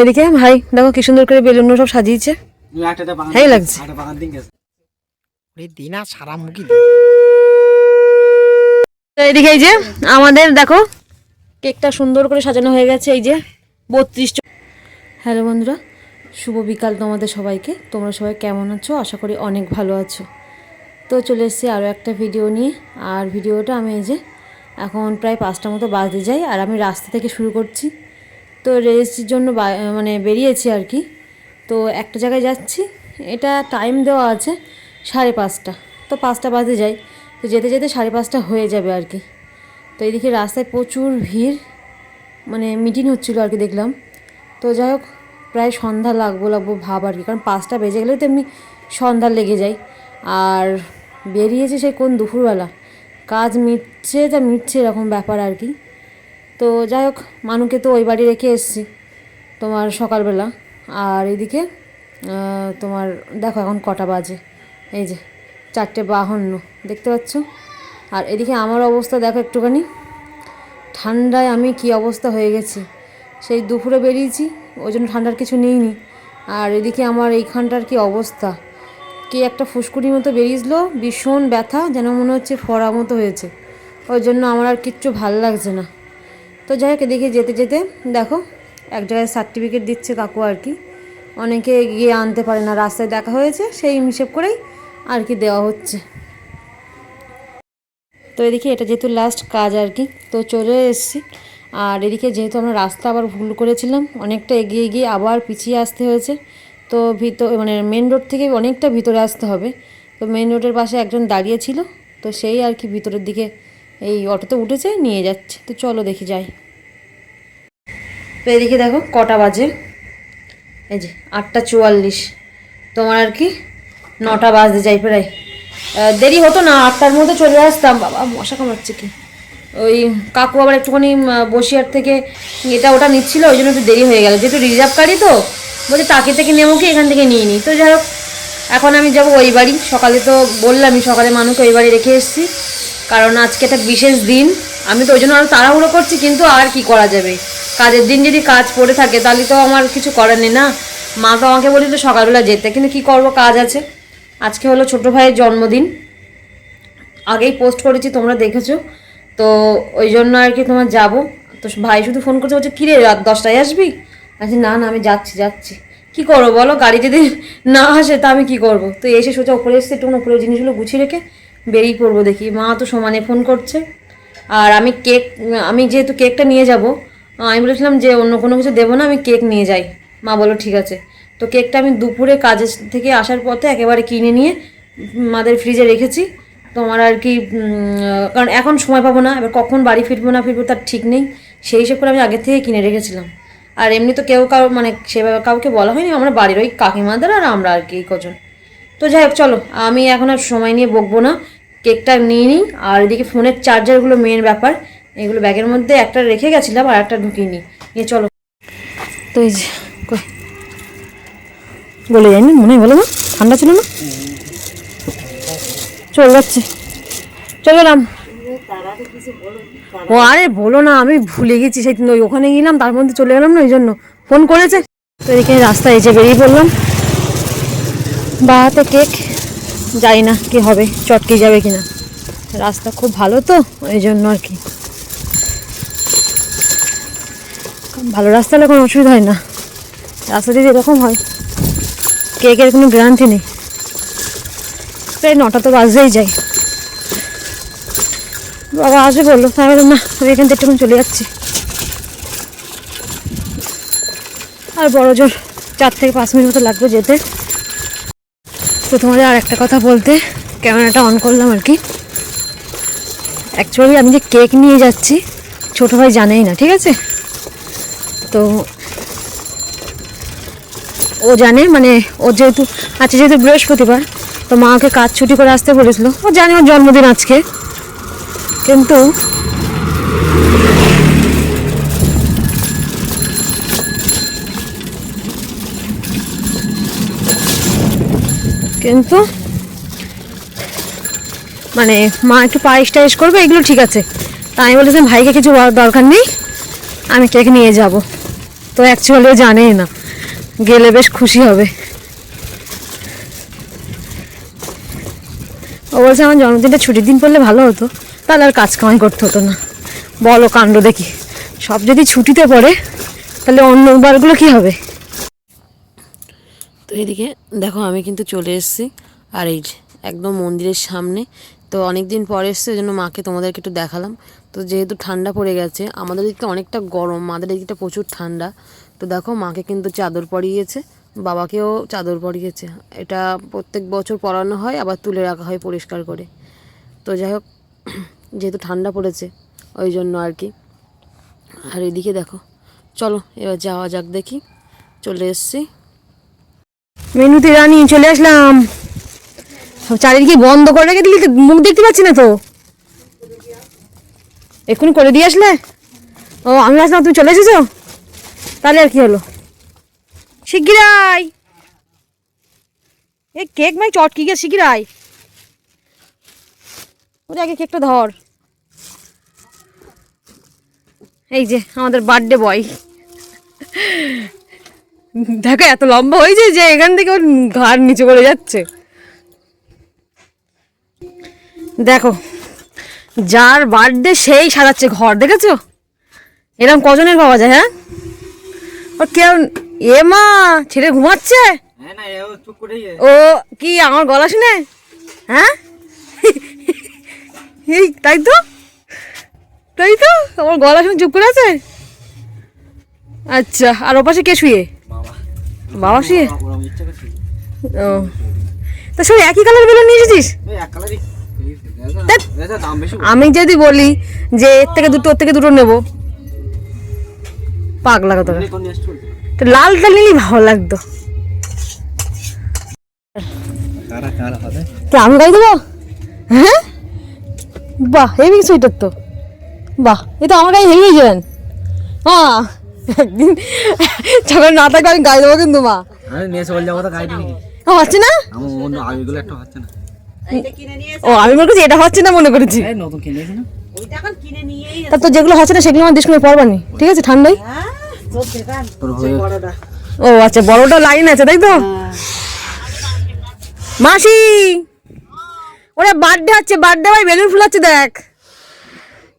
এদিকে ভাই দেখো কি সুন্দর করে বেলুন সব সাজিয়েছে। একটা লাগছে। দিন গেছে। দিনা সারা মুখি এদিকে এই যে আমাদের দেখো কেকটা সুন্দর করে সাজানো হয়ে গেছে এই যে বত্রিশ হ্যালো বন্ধুরা শুভ বিকাল তোমাদের সবাইকে। তোমরা সবাই কেমন আছো? আশা করি অনেক ভালো আছো। তো চলে এসেছি আরও একটা ভিডিও নিয়ে। আর ভিডিওটা আমি এই যে এখন প্রায় পাঁচটা মতো বাজতে যাই আর আমি রাস্তা থেকে শুরু করছি। তো রেজিস্ট্রির জন্য মানে বেরিয়েছি আর কি। তো একটা জায়গায় যাচ্ছি, এটা টাইম দেওয়া আছে সাড়ে পাঁচটা। তো পাঁচটা বাজে যাই, তো যেতে যেতে সাড়ে পাঁচটা হয়ে যাবে আর কি। তো এদিকে রাস্তায় প্রচুর ভিড় মানে মিটিং হচ্ছিল আর কি দেখলাম। তো যাই হোক, প্রায় সন্ধ্যা লাগবো লাগবো ভাব আর কি, কারণ পাঁচটা বেজে গেলে তো এমনি সন্ধ্যা লেগে যায়। আর বেরিয়েছে সেই কোন দুপুরবেলা। কাজ মিটছে তা মিটছে এরকম ব্যাপার আর কি। তো যাই হোক, মানুকে তো ওই বাড়ি রেখে এসেছি তোমার সকালবেলা। আর এদিকে তোমার দেখো এখন কটা বাজে। এই যে, চারটে বাহান্ন, দেখতে পাচ্ছ? আর এদিকে আমার অবস্থা দেখো একটুখানি। ঠান্ডায় আমি কি অবস্থা হয়ে গেছি? সেই দুপুরে বেরিয়েছি, ওই জন্য ঠান্ডার কিছু নেইনি। আর এদিকে আমার এইখানটার কি অবস্থা? কি একটা ফুসকুড়ির মতো বেরিয়েছিল, ভীষণ ব্যথা, যেন মনে হচ্ছে ফড়া মতো হয়েছে। ওই জন্য আমার আর কিচ্ছু ভালো লাগছে না। তো যাই হোক, এদিকে যেতে যেতে, দেখো, এক জায়গায় সার্টিফিকেট দিচ্ছে কাকু আর কি। অনেকে গিয়ে আনতে পারে না, রাস্তায় দেখা হয়েছে, সেই হিসেব করেই আর কি দেওয়া হচ্ছে। তো এদিকে এটা যেহেতু লাস্ট কাজ আর কি, তো চলে এসেছি। আর এদিকে যেহেতু আমরা রাস্তা আবার ভুল করেছিলাম, অনেকটা এগিয়ে গিয়ে আবার পিছিয়ে আসতে হয়েছে। তো ভিতর মানে মেন রোড থেকে অনেকটা ভিতরে আসতে হবে। তো মেন রোডের পাশে একজন দাঁড়িয়ে ছিল, তো সেই আর কি ভিতরের দিকে এই অটোতে উঠেছে, নিয়ে যাচ্ছে। তো চলো দেখি যাই। তো এদিকে দেখো, কটা বাজে। এই যে, আটটা চুয়াল্লিশ। তোমার আর কি? নটা বাজতে যাই প্রায়। দেরি হতো না, আটটার মধ্যে চলে আসতাম। বাবা, মশা কামাচ্ছে কি? ওই কাকু আবার একটুখানি বসিয়ার থেকে এটা ওটা নিচ্ছিল, ওই জন্য একটু দেরি হয়ে গেল। যেহেতু রিজার্ভ গাড়ি তো, বলছে তাকে থেকে নেব কি, এখান থেকে নিয়ে নিই তো যাই হোক এখন আমি যাব ওই বাড়ি। সকালে তো বললামই, সকালে মানুষকে ওই বাড়ি রেখে এসেছি। কারণ আজকে একটা বিশেষ দিন। আমি তো ওই জন্য আরও তাড়াহুড়ো করছি, কিন্তু আর কি করা যাবে? কাজের দিন যদি কাজ পড়ে থাকে, তাহলে তো আমার কিছু করার নেই না। মা তো আমাকে বলি তো সকালবেলা যেতে, কিন্তু কি করব, কাজ আছে। আজকে হলো ছোটো ভাইয়ের জন্মদিন। আগেই পোস্ট করেছি, তোমরা দেখেছ। তো ওই জন্য আর কি তোমার যাব। তো ভাই শুধু ফোন করছে, বলছে, কিরে, রাত দশটায় আসবি? আচ্ছা না না, আমি যাচ্ছি যাচ্ছি। কি করব বলো? গাড়ি যদি না আসে, তা আমি কি করব? তো এসে সোজা উপরে এসে একটু উপরের জিনিসগুলো গুছিয়ে রেখে বেরিয়ে পড়ব দেখি। মা তো সমানে ফোন করছে। আর আমি কেক, আমি যেহেতু কেকটা নিয়ে যাব আমি বলেছিলাম যে অন্য কোনো কিছু দেবো না, আমি কেক নিয়ে যাই। মা বলো ঠিক আছে। তো কেকটা আমি দুপুরে কাজের থেকে আসার পথে একেবারে কিনে নিয়ে মাদের ফ্রিজে রেখেছি। তোমার আর কি কারণ এখন সময় পাবো না, এবার কখন বাড়ি ফিরবো না ফিরবো তার ঠিক নেই। সেই হিসেব করে আমি আগের থেকে কিনে রেখেছিলাম। আর এমনি তো কেউ কারও মানে সেভাবে কাউকে বলা হয়নি, আমরা বাড়ির ওই কাকিমাদের আর আমরা আর কি কজন। তো যাই হোক, চলো, আমি এখন আর সময় নিয়ে বকবো না। কেকটা নিয়ে নিই, আর এদিকে ফোনের চার্জারগুলো মেন ব্যাপার, এগুলো ব্যাগের মধ্যে একটা রেখে গেছিলাম আর একটা ঢুকিয়ে নিই। নিয়ে চলো। তো এই যে বলে যায়নি, মনে হয় বলো না ঠান্ডা ছিল না? চলে যাচ্ছে। চলে গেলাম ও, আরে বলো না, আমি ভুলে গেছি সেই ওই ওখানে গেলাম, তার মধ্যে চলে গেলাম না, ওই জন্য। ফোন করেছে। তো এখানে রাস্তায় এসে বেরিয়ে পড়লাম। বা হাতে কেক, জানি না কি হবে চটকে যাবে কিনা। রাস্তা খুব ভালো তো, ওই জন্য আর কি। ভালো রাস্তা হলে কোনো অসুবিধা হয় না। রাস্তা যদি এরকম হয়। কেকের কোনো গ্যারান্টি নেই। প্রায় নটা তো বাজতেই যায়। বাবা আসবে বলল বললাম না, আমি এখান থেকে চলে যাচ্ছি। আর বড় জোর চার থেকে পাঁচ মিনিট মতো লাগবে যেতে। তো তোমাদের আর একটা কথা বলতে, ক্যামেরাটা অন করলাম আর কি। অ্যাকচুয়ালি আমি যে কেক নিয়ে যাচ্ছি, ছোটো ভাই জানেই না, ঠিক আছে? তো ও জানে মানে ও যেহেতু আজকে যেহেতু বৃহস্পতিবার, তো মা ওকে কাজ ছুটি করে আসতে বলেছিল। ও জানে ওর জন্মদিন আজকে। কিন্তু কিন্তু মানে মা একটু পায়েস টায়েস করবে, এগুলো ঠিক আছে। তা আমি বলেছিলাম, ভাইকে কিছু দরকার নেই, আমি কেক নিয়ে যাব। তো অ্যাকচুয়ালিও জানেই না। গেলে বেশ খুশি হবে। ও বলছে, আমার জন্মদিনটা ছুটির দিন পড়লে ভালো হতো। তাহলে আর কাজ কামাই করতে হতো না। বলো কাণ্ড দেখি। সব যদি ছুটিতে পড়ে, তাহলে অন্য বারগুলো কি হবে? তো এদিকে দেখো, আমি কিন্তু চলে এসেছি। আর এই একদম মন্দিরের সামনে। তো অনেক দিন পরে এসছে, ওই জন্য মাকে তোমাদেরকে একটু দেখালাম। তো যেহেতু ঠান্ডা পড়ে গেছে, আমাদের দিকটা অনেকটা গরম মাদের দিকটা প্রচুর ঠান্ডা। তো দেখো, মাকে কিন্তু চাদর পরিয়েছে, বাবাকেও চাদর পরিয়েছে। এটা প্রত্যেক বছর পরানো হয়, আবার তুলে রাখা হয় পরিষ্কার করে। তো যাই হোক যেহেতু ঠান্ডা পড়েছে, ওই জন্য আর কি। আর এদিকে দেখো, চলো এবার যাওয়া যাক দেখি। চলে এসছি। মেনুতে রানি, চলে আসলাম। চারিদিকে বন্ধ করে রেখে দিলি তো, মুখ দেখতে পাচ্ছি না তো। এক্ষুনি করে দিয়ে আসলে? ও, আমি আসলাম, তুমি চলে এসেছ? তাহলে আর কি হলো? শিগগিরাই! এ, কেক মাই চটকি গে, শিগগিরাই! ওরে আগে কেকটা ধর। এই যে আমাদের বার্থডে বয় দেখো এত লম্বা হয়েছে যে এখান থেকে ওর ঘাড় নিচে করে যাচ্ছে। দেখো যার বার্থডে সেই সাজাচ্ছে ঘর দেখেছ? এরকম কজনের পাওয়া যায় হ্যাঁ? ও কেউ এ মা ছেলে ঘুমাচ্ছে? হ্যাঁ ও কি আমার গলা শুনে? হ্যাঁ? এই তাই তো? তাই তো? আমার গলা শুনে চুপ করে আছে? আচ্ছা আর ওপাশে কে শুয়ে? বাবা শুয়ে? ও। তা সব একই কালার বেলুন নিয়ে এসেছিস? আমি যদি বলি যে এর থেকে দুটো ওর থেকে দুটো নেব। পাগলা কথা। বলে কোন নেক্সট তো লালটা নিলেই ভালো লাগতো। আমি গাই দেবো? হ্যাঁ? বাহ হেভি সুইটার তো। বাহ এ তো আমার গায়ে হেভি যাবেন হ্যাঁ একদিন যখন না থাকবে আমি গাই দেবো কিন্তু মা। হচ্ছে না? আমিগুলো একটা হচ্ছে না। ও আমি মনে করছি এটা হচ্ছে না মনে করেছি। তা তো যেগুলো হচ্ছে না সেগুলো আমার ডিসকাউন্ট পড়বানি ঠিক আছে ঠান্ডায় তোর হয়ে ও আচ্ছা বড়টা লাইন আছে তাই তো? মাসি! ওরা বার্থডে হচ্ছে বার্থডে ভাই বেলুন ফুলাচ্ছে দেখ।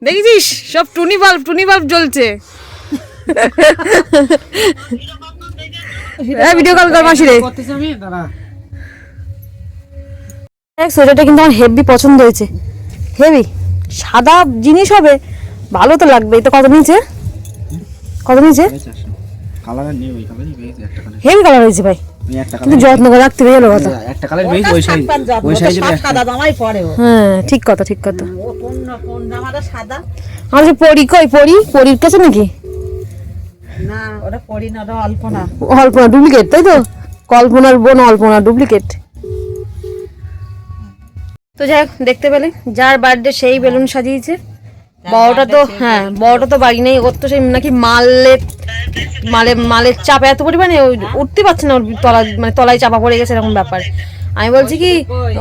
দেখেছিস? সব টুনি বাল্ব টুনি বাল্ব জ্বলছে। ভিডিও কল কর মাসি রে করতেছি দেখ সোয়েটারটা কিন্তু আমার হেভি পছন্দ হয়েছে। হেভি সাদা জিনিস হবে ভালো তো লাগবে। এটা কত নিচে কত কালার হেভি কালার হয়েছে ভাই। যত্ন করে রাখতে হবে কথা। একটা কালার পেয়েছি ওই সাইজ ওই সাইজের সাদা জামাই পরে হ্যাঁ ঠিক কথা ঠিক কথা। ও কোন কোন জামাটা সাদা। যে পরি কই পরি? পরির কাছে নাকি? না ওটা পরি না ওটা অল্প অল্পনা ডুপ্লিকেট তাই তো? কল্পনার বোন অল্পনা ডুপ্লিকেট তো যাই হোক দেখতে পেলে। যার বার্থডে সেই বেলুন সাজিয়েছে। বড়টা তো হ্যাঁ বড়টা তো বাড়ি নেই ওর তো সেই নাকি মালের মালে মালের চাপ এত পরিমাণে উঠতে পারছে না ওর তলা মানে তলায় চাপা পড়ে গেছে এরকম ব্যাপার। আমি বলছি কি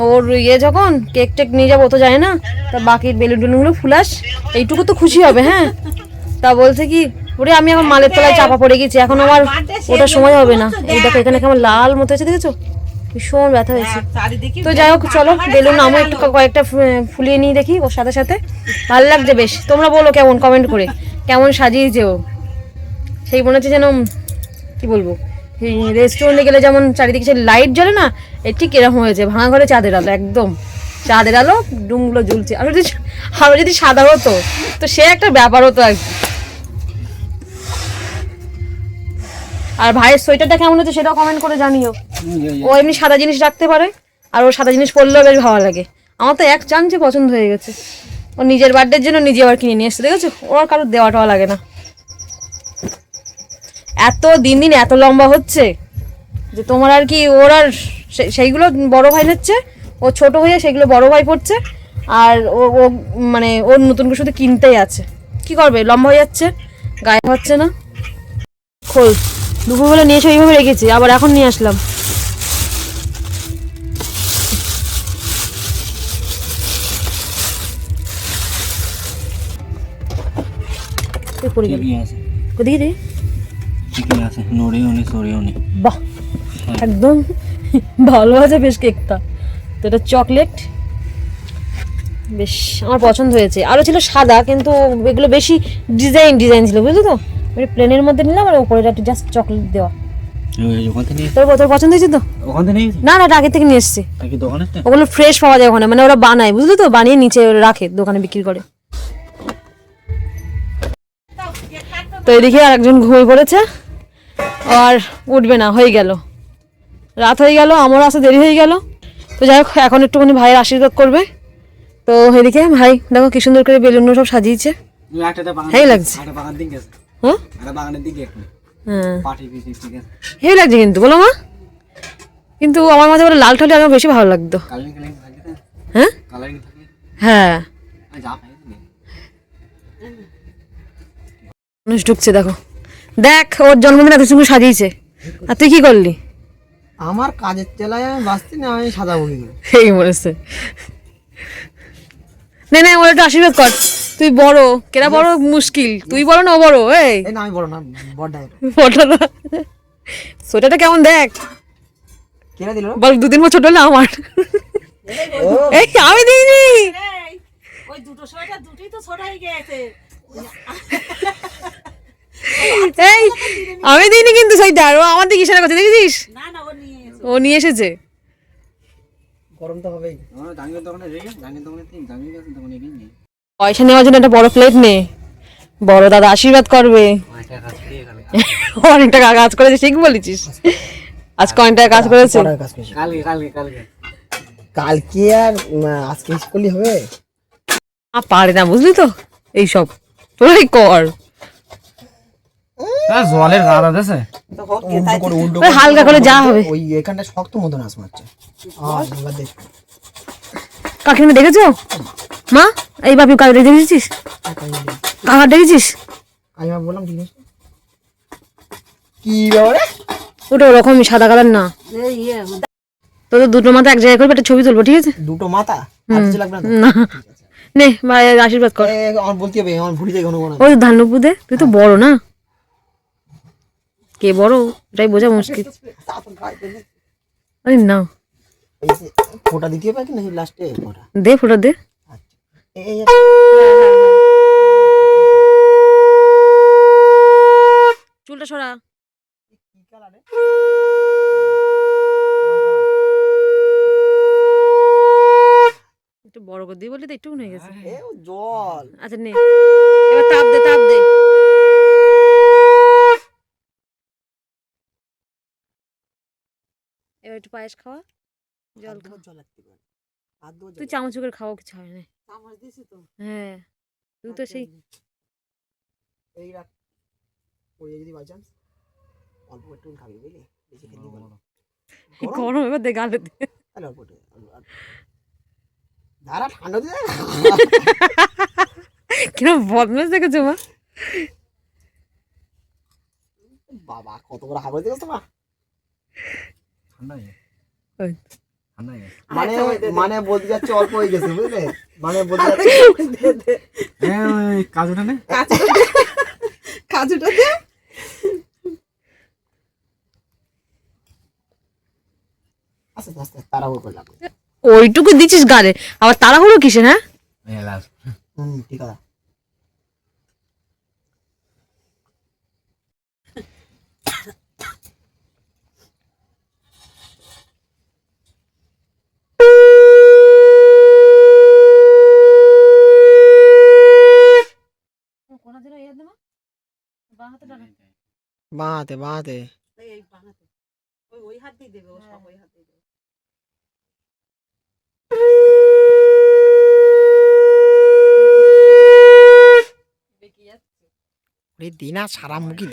ওর ইয়ে যখন কেক টেক নিয়ে যাব ও তো যায় না তা বাকি বেলুন টেলুনগুলো ফুলাস এইটুকু তো খুশি হবে হ্যাঁ? তা বলছে কি ওরে আমি এখন মালের তলায় চাপা পড়ে গেছি এখন আমার ওটা সময় হবে না। এই দেখো। এখানে কেমন লাল মতো হয়েছে দেখেছ? ভীষণ ব্যথা হয়েছে। তো যাই হোক চলো বেলুন আমি একটু কয়েকটা ফুলিয়ে নিয়ে দেখি ওর সাথে সাথে। ভালো লাগছে বেশ। তোমরা বলো কেমন কমেন্ট করে। কেমন সাজিয়েছে ও? সেই মনে হচ্ছে যেন কি বলব? রেস্টুরেন্টে গেলে যেমন চারিদিকে সেই লাইট জ্বলে না এ ঠিক এরকম হয়েছে ভাঙা ঘরে চাঁদের আলো একদম। চাঁদের আলো ডুমগুলো জ্বলছে। আর যদি আরও যদি সাদা হতো তো সে একটা ব্যাপার হতো আর কি। আর ভাইয়ের সোয়েটারটা কেমন হচ্ছে সেটাও কমেন্ট করে জানিও। ও এমনি সাদা জিনিস রাখতে পারে, আর ও সাদা জিনিস পরলেও বেশ ভালো লাগে। আমার তো এক চান্সে পছন্দ হয়ে গেছে। ও নিজের বার্থডের জন্য নিজে আবার কিনে নিয়ে এসছে, দেখেছ? ও আর কারোর দেওয়া টেওয়া লাগে না। এত দিন দিন এত লম্বা হচ্ছে যে তোমার আর কি ওর আর সেইগুলো বড় ভাই নিচ্ছে ও ছোট হয়ে সেগুলো বড় ভাই পড়ছে, আর ও ও মানে ওর নতুন করে শুধু কিনতেই আছে। কি করবে? লম্বা হয়ে যাচ্ছে, গায়ে হচ্ছে না। খোল, দুপুরবেলা নিয়ে এসে ওইভাবে রেখেছি, আবার এখন নিয়ে আসলাম। পড়ে গেল। ওদিকে দে। ঠিকই আছে। নড়েও নি সরেও নি। বাহ একদম ভালো আছে বেশ কেকটা। তো এটা চকলেট। বেশ আমার পছন্দ হয়েছে। আরও ছিল সাদা কিন্তু এগুলো বেশি ডিজাইন ডিজাইন ছিল বুঝলি তো? মানে প্লেনের মধ্যে নিলাম আর উপরে একটু জাস্ট চকলেট দেওয়া। ওই তোর তোর পছন্দ হয়েছে তো? না না আগে থেকে নিয়ে এসছে। ওগুলো ফ্রেশ পাওয়া যায় ওখানে মানে ওরা বানায় বুঝলি তো? বানিয়ে নিচে রাখে দোকানে বিক্রি করে। তো এদিকে আর একজন ঘুমিয়ে পড়েছে আর উঠবে না হয়ে গেল। রাত হয়ে গেল আমার আসতে দেরি হয়ে গেল। তো যাই হোক এখন একটুখানি ভাইয়ের আশীর্বাদ করবে। তো এদিকে ভাই দেখো কি সুন্দর করে বেলুন সব সাজিয়েছে। হেই লাগছে। হ্যাঁ? হ্যাঁ। হেভি লাগছে কিন্তু বলো মা। কিন্তু আমার মাঝে বলে লাল ঠালে আমার বেশি ভালো লাগতো। হ্যাঁ। হ্যাঁ আর যা পাই নি মানুষ ঢুকছে দেখো। দেখ ওর জন্মদিন এত সুন্দর সাজিয়েছে। আর তুই কি করলি? আমার কাজের চেলায় আমি বাঁচতে না আমি সাদা বলি না এই মরেছে নে নে ওর একটু আশীর্বাদ কর। তুই বড় কেরা বড় মুশকিল? তুই বড় না ও বড় এই। না আমি বড় না বড় ডাই ফটোটা সোয়েটারটা কেমন দেখ? কেনা দিল? বল দুদিন পর ছোট হলে আমার। এই আমি দিইনি। ওই দুটো সোয়েটার দুটোই তো ছোট হয়ে গেছে এই আমি দিইনি কিন্তু সোয়েটার ও আমার দিকে ইশারা করছে দেখেছিস? না না ও নিয়ে এসে ও নিয়ে এসেছে। গরম তো হবেই পয়সা নেওয়ার জন্য একটা বড় প্লেট নে। বড় দাদা আশীর্বাদ করবে। একটা কাজ অনেক টাকা কাজ করেছে ঠিক বলেছিস। আজ কয়েক টাকা কাজ করেছে। কালকে কালকে কালকে। কালকে আর আজকে করলে হবে? পারে না বুঝলি তো? এইসব। তোরাই কর। জলের উল্টো ওই হালকা করে যা হবে। ওই এখানটা শক্ত মতন আস মারছে। কাকিমা দেখেছ? মা এই বাপি দেখেছিস কাকা দেখেছিস? আমি বললাম ঠিক আছে। কি ব্যাপারে? ওটা ওরকমই সাদা কালার না। এই ইয়ে। তো তো দুটো মাথা এক জায়গায় করবে একটা ছবি তুলবো ঠিক আছে? দুটো মাথা? লাগবে না নে। ভাই আশীর্বাদ কর। আমার বলতে হবে আমার ভুলি যায় কোনো কোনো ওই তুই তো বড় না? কে বড়? এটাই বোঝা মুশকিল। আরে না। ফোটা দিতে হবে কি নাকি লাস্টে ফোটা? দে ফোটা দে। আচ্ছা। চুলটা সরা। একটু বড় করে দিই বলি তো একটু হয়ে গেছে। ও জল। আচ্ছা নে। এবার তাপ দে তাপ দে। একটু পায়েস খাওয়া জল খাওয়া। জল তুই চামচ করে খাওয়া কিছু হয় না। চামচ দিছি তো। হ্যাঁ তুই তো সেই এই রাখ। ওই যদি বাই চান্স অল্প একটু খাবি বুঝলি? বেশি খেতে পারব গরম এবার দে গালে দে। অল্প একটু অল্প- অল্প। দাঁড়া ঠান্ডা দিয়ে কিরম বদমাস দেখেছ মা? বাবা কত বড় হাগর দেখেছ মা? মানে মানে বলতে যাচ্ছে অল্প হয়ে গেছে বুঝলে? মানে বলতে যাচ্ছে কাজুটা নে। কাজুটা দে। আস্তে আস্তে আস্তে তাড়াহুড়ো করলাম ওইটুকু দিচ্ছিস গালে। আবার তাড়াহুড়ো কিসের হ্যাঁ? এই লাস। আছে এই বানাতে ওই ওই হাত দিয়ে দেবে ও সব ওই হাত দিয়ে দেবে ওরে দিনা সারা মুখি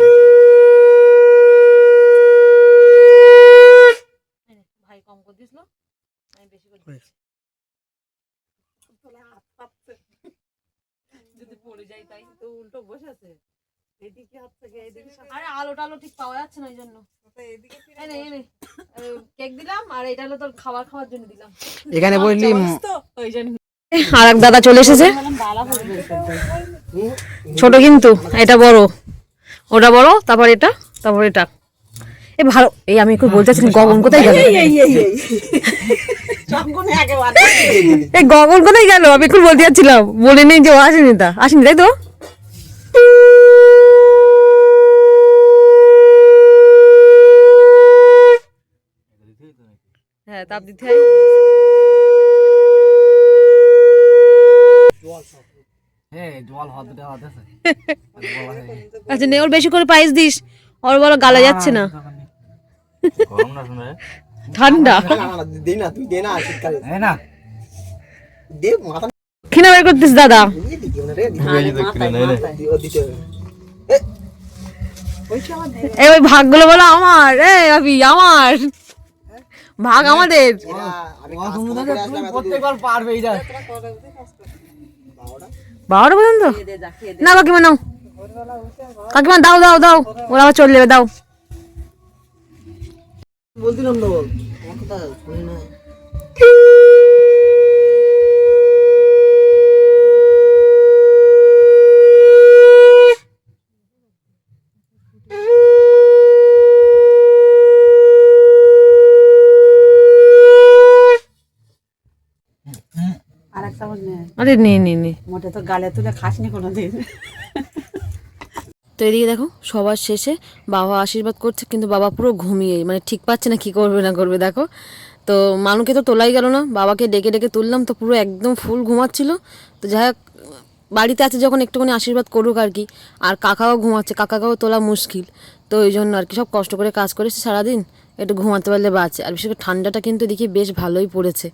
ভাই কম করে দিস আমি বেশি করে। হাত যদি পড়ে যায় তাই তো উল্টো বসেছে এদিকে আরে আলো টালো ঠিক পাওয়া যাচ্ছে না ওই জন্য। কেক দিলাম আর এটা হলো তোর খাবার খাওয়ার জন্য দিলাম। এখানে বললি ওই জন্য। আর এক দাদা চলে এসেছে। ছোট কিন্তু এটা বড়। ওটা বড় তারপর এটা তারপর এটা। এ ভালো। এই আমি একটু বলতে চাচ্ছি গগন কোথায় গেল? এই গগন কোথায় গেল? আমি একটু বলতে যাচ্ছিলাম। বলে নেই যে ও আসেনি তা। আসেনি তাই তো? হ্যাঁ তাপ দিতে হয়। হ্যাঁ আচ্ছা নে ওর বেশি করে পাইস দিস। ওর বলো গালা যাচ্ছে না গরম না। শুনে ঠান্ডা না, না, না, দে না তুই দে না শীতকালে এই না। দে মাথা কিনা বের করতিস দাদা। রে এই ভাগগুলো বলো আমার। এ আমার। ভাগ আমাদের। এরা, আমি কাজ তুমি করে আসলাম এত দূর। প্রত্যেকবার পারবে এইটা বাবাটা, বারোটা পর্যন্ত? না কাকিমা নাও। কাকিমা দাও দাও দাও। ওরা আবার চলে যাবে দাও। বলছিলাম তো আমার কথা শুনে না আর এক চামচ নে আরে নে নে নে। মোটে তো গালে তুলে খাসনি কোনোদিন। তো এদিকে দেখো সবার শেষে বাবা আশীর্বাদ করছে কিন্তু বাবা পুরো ঘুমিয়ে মানে ঠিক পাচ্ছে না কি করবে না করবে দেখো। তো মানুকে তো তোলাই গেল না বাবাকে ডেকে ডেকে তুললাম তো পুরো একদম ফুল ঘুমাচ্ছিল। তো যাই হোক বাড়িতে আছে যখন একটুখানি আশীর্বাদ করুক আর কি আর কাকাও ঘুমাচ্ছে কাকাকেও তোলা মুশকিল। তো ওই জন্য আর কি সব কষ্ট করে কাজ করেছে সারাদিন। একটু ঘুমাতে পারলে বাঁচে। আর বিশেষ করে ঠান্ডাটা কিন্তু দেখি বেশ ভালোই পড়েছে।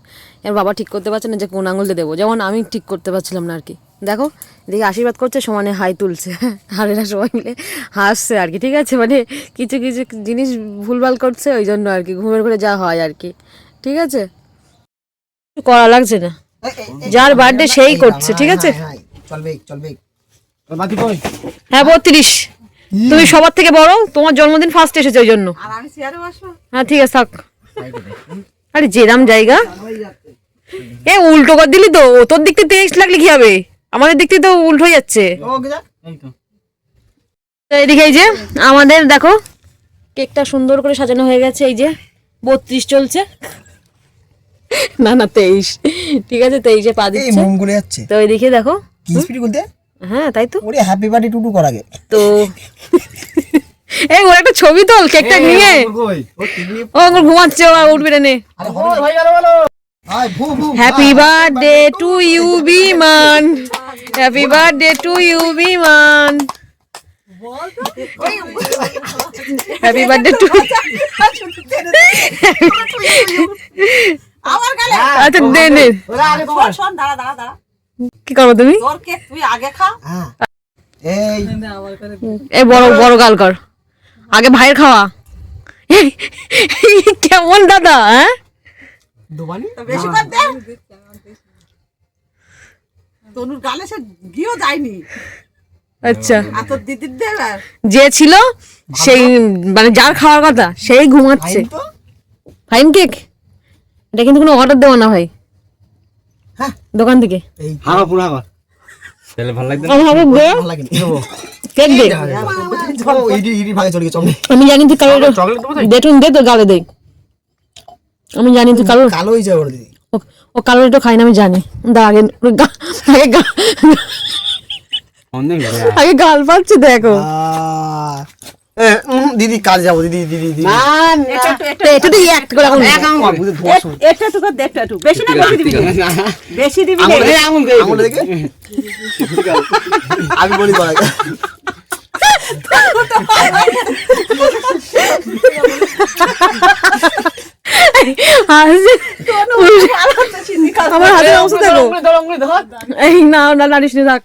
এর বাবা ঠিক করতে পারছে না যে কোন আঙুলটা দেবো। যেমন আমি ঠিক করতে পারছিলাম না আর কি। দেখো দেখি আশীর্বাদ করছে সমানে হাই তুলছে। আর এরা সবাই মিলে হাসছে আর কি ঠিক আছে? মানে কিছু কিছু জিনিস ভুলভাল করছে ওই জন্য আর কি ঘুমের ঘরে যা হয় আর কি। ঠিক আছে? করা লাগছে না। যার বার্থডে সেই করছে ঠিক আছে? চলবে চলবে হ্যাঁ বত্রিশ। তুমি সবার থেকে বড়? তোমার জন্মদিন ফার্স্ট এসেছে ওই জন্য। আর আমি চেয়ারে হ্যাঁ ঠিক আছে থাক। আরে যেরাম জায়গা। এ উল্টো করে দিলি তো। ও তোর দিক থেকে তেইশ লাগলে কি হবে? আমাদের দিক থেকে তো উল্টো হয়ে যাচ্ছে। এদিকে এই যে আমাদের দেখো কেকটা সুন্দর করে সাজানো হয়ে গেছে। এই যে বত্রিশ চলছে। না না তেইশ। ঠিক আছে তেইশে পা দিচ্ছে। তো এদিকে দেখো। কি স্পিড বলতে? হ্যাঁ তাই তো? ওরে হ্যাপি বার্থডে টুটু কর আগে। তো এই ওর একটা ছবি তোল কেকটা নিয়ে। ও কিডনি ও আমার ঘুমাচ্ছে ও উঠবে না নে। Happy birthday to you Biman. Happy birthday to you Biman. Happy birthday to আচ্ছা দে ওরা শোন দাঁড়া দাঁড়া দাঁড়া। কি করব তুমি? তোর কেক তুই আগে খা। হ্যাঁ। এই। এই বড় বড়। গাল কর। আগে ভাইয়ের খাওয়া। কেমন দাদা হ্যাঁ? তনুর গালে সে গিয়েও যায়নি। আচ্ছা। যে ছিল সেই মানে যার খাওয়ার কথা সেই ঘুমাচ্ছে। Fine cake? এটা কিন্তু কোনো অর্ডার দেওয়া না ভাই। হ্যাঁ দোকান থেকে? হাওয়া পুরা হাওয়া তাহলে ভালো লাগবে আমার হবে দে ভালো লাগেনি। কেক দে। ইডি ইডি ভাগে চলে গেছে আমি জানি তুই কালো দে তো গালে দে আমি জানি তুই কালো কালো হয়ে যাবে দিদি ও- কালো একটু খাই না আমি জানি। দা আগে আগে আগে গাল পাচ্ছে দেখো। দিদি কাজ যাব দিদি দিদি দিদি এটা তো এটা করে এখন আমার বুঝে ধোয়া শুরু। এটা একটু করে একটু একটু বেশি না বেশি দিবি বেশি দিবি না আঙুলটা দেখে আমি বলি তো আমার হাতের অবস্থা দেখো এই না না নারিস নি থাক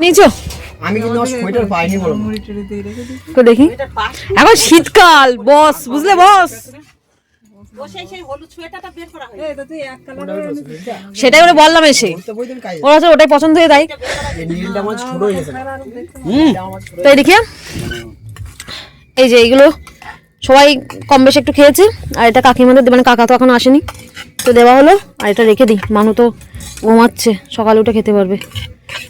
নিচো আমি কিন্তু আমার সোয়েটার পাইনি বলো তো দেখি। এখন শীতকাল বস বুঝলে বস? সেটাই ওরা বললাম এসে। ওরা তো ওটাই পছন্দ হয়ে তাই। এই যে এইগুলো সবাই কম বেশি একটু খেয়েছে। আর এটা কাকিমাদের মানে কাকা তো এখন আসেনি। তো দেওয়া হলো আর এটা রেখে দিই। মানু তো ঘুমাচ্ছে সকালে উঠে খেতে পারবে।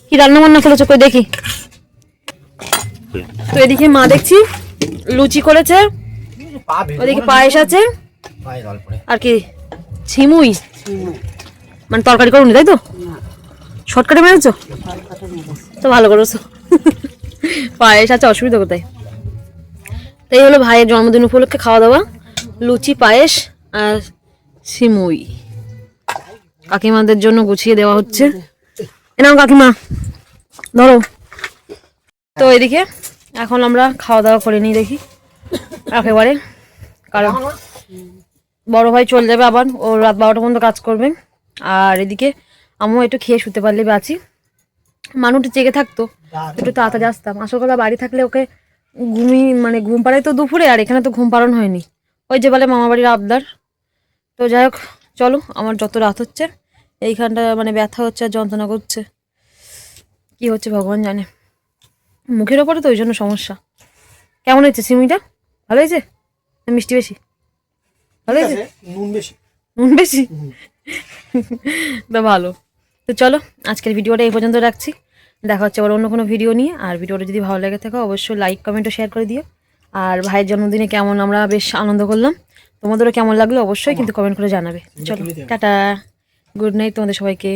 কি রান্না বান্না করেছ কই দেখি। তো এদিকে মা দেখছি, লুচি করেছে, ওদিকে পায়েস আছে, আর কি, ছিমুই। মানে তরকারি করুন, তাই তো? শর্টকাটে মেরেছো? তো ভালো করেছ। পায়েস আছে, অসুবিধা কোথায়? তাই হলো ভাইয়ের জন্মদিন উপলক্ষে খাওয়া দাওয়া, লুচি, পায়েস আর সিমুই কাকিমাদের জন্য গুছিয়ে দেওয়া হচ্ছে। এনাও কাকিমা, ধরো। তো এদিকে এখন আমরা খাওয়া দাওয়া করে নিই দেখি। একেবারে, কারণ বড় ভাই চলে যাবে আবার, ও রাত বারোটা পর্যন্ত কাজ করবে। আর এদিকে আমিও একটু খেয়ে শুতে পারলে বাঁচি মানুষটা জেগে থাকতো, একটু তাড়াতাড়ি আসতাম। আসল কথা বাড়ি থাকলে ওকে ঘুমি মানে ঘুম পাড়াই তো দুপুরে, আর এখানে তো ঘুম পাড়ানো হয়নি। ওই যে বলে মামা বাড়ির আবদার। তো যাই হোক, চলো, আমার যত রাত হচ্ছে, এইখানটা মানে ব্যথা হচ্ছে আর যন্ত্রণা করছে। কি হচ্ছে ভগবান জানে। মুখের ওপরে তো ওই জন্য সমস্যা। কেমন হয়েছে সিমিটা ভালো হয়েছে? মিষ্টি বেশি? ভালো হয়েছে? নুন বেশি। নুন বেশি? তো ভালো। তো চলো আজকের ভিডিওটা এই পর্যন্ত রাখছি। দেখা হচ্ছে আবার অন্য কোনো ভিডিও নিয়ে। আর ভিডিওটা যদি ভালো লেগে থাকে অবশ্যই লাইক কমেন্ট ও শেয়ার করে দিও। আর ভাইয়ের জন্মদিনে কেমন আমরা বেশ আনন্দ করলাম। তোমাদেরও কেমন লাগল? অবশ্যই কিন্তু কমেন্ট করে জানাবে। চলো টাটা। গুড নাইট তোমাদের সবাইকে।